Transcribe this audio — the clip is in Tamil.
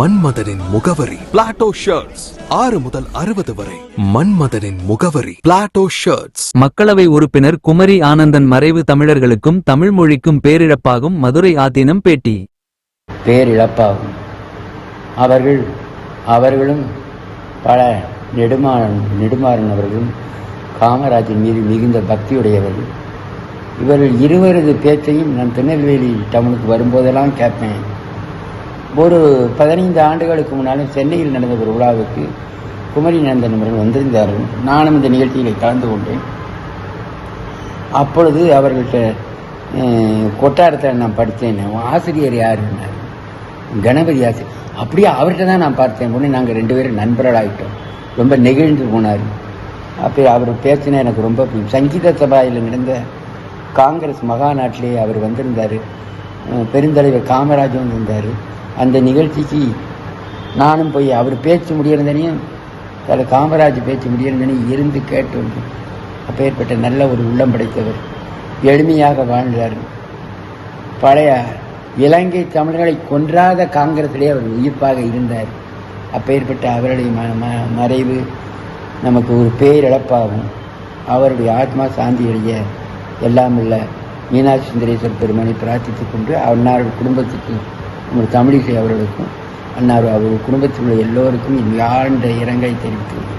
மன்மதனின் முகவரி. பிளாட்டோ ஷர்ட்ஸ் ஆறு முதல் அறுபது வரை. மன்மதனின் முகவரி. பிளாட்டோ ஷர்ட்ஸ் மக்களவை உறுப்பினர் குமரி ஆனந்தன் மறைவு தமிழர்களுக்கும் தமிழ் மொழிக்கும் பேரிழப்பாகும் மதுரை ஆதீனம் பேட்டி. பேரிழப்பாகும். அவர்கள் அவர்களும் பல நெடுமாறன் நெடுமாறன் அவர்களும் காமராஜின் மீது மிகுந்த பக்தியுடையவர்கள். இவர்கள் இருவரது பேச்சையும் நான் திருநெல்வேலி டவுனுக்கு வரும்போதெல்லாம் கேட்பேன். ஒரு பதினைந்து ஆண்டுகளுக்கு முன்னாலும் சென்னையில் நடந்த ஒரு விழாவுக்கு குமரி நந்தன் அவர்கள் வந்திருந்தார்கள். நானும் இந்த நிகழ்ச்சியில் கலந்து கொண்டேன். அப்பொழுது அவர்கள்ட்ட கொட்டாரத்தில் நான் படித்தேன். ஆசிரியர் யாருன்னார் கணபதி ஆசிரியர். அப்படியே அவர்கிட்ட தான் நான் பார்த்தேன் உடனே நாங்கள் ரெண்டு பேரும் நண்பர்களாகிட்டோம் ரொம்ப நெகிழ்ந்து போனார். அப்போ அவர் பேசினா எனக்கு ரொம்ப பிடிக்கும் சங்கீத சபாயில் நடந்த காங்கிரஸ் மகாநாட்டிலே அவர் வந்திருந்தார். பெருந்தலைவர் காமராஜ் வந்திருந்தார். அந்த நிகழ்ச்சிக்கு நானும் போய் அவர் பேச்சு முடியிருந்தனையும் தலை காமராஜ் பேச்சு முடியிருந்தனையும் இருந்து கேட்டு வந்தேன் அப்பேற்பட்ட நல்ல ஒரு உள்ளம் படைத்தவர். எளிமையாக வாழ்ந்தார். பழைய இலங்கை தமிழர்களை கொன்றாத காங்கிரத்திலே அவர் உயிர்ப்பாக இருந்தார். அப்பேற்பட்ட அவருடைய ம- ம- மறைவு நமக்கு ஒரு பேரிழப்பாகும். அவருடைய ஆத்மா சாந்தி அடைய எல்லாம் உள்ள மீனாட்சி சுந்தரேஸ்வர் பெருமானை பிரார்த்தித்துக் கொண்டு அன்னாருடைய குடும்பத்துக்கு நம்ம தமிழிசை அவர்களுக்கும் அன்னார் அவர் குடும்பத்தில் உள்ள எல்லோருக்கும் என் ஆழ்ந்த இரங்கலை தெரிவித்துள்ளேன்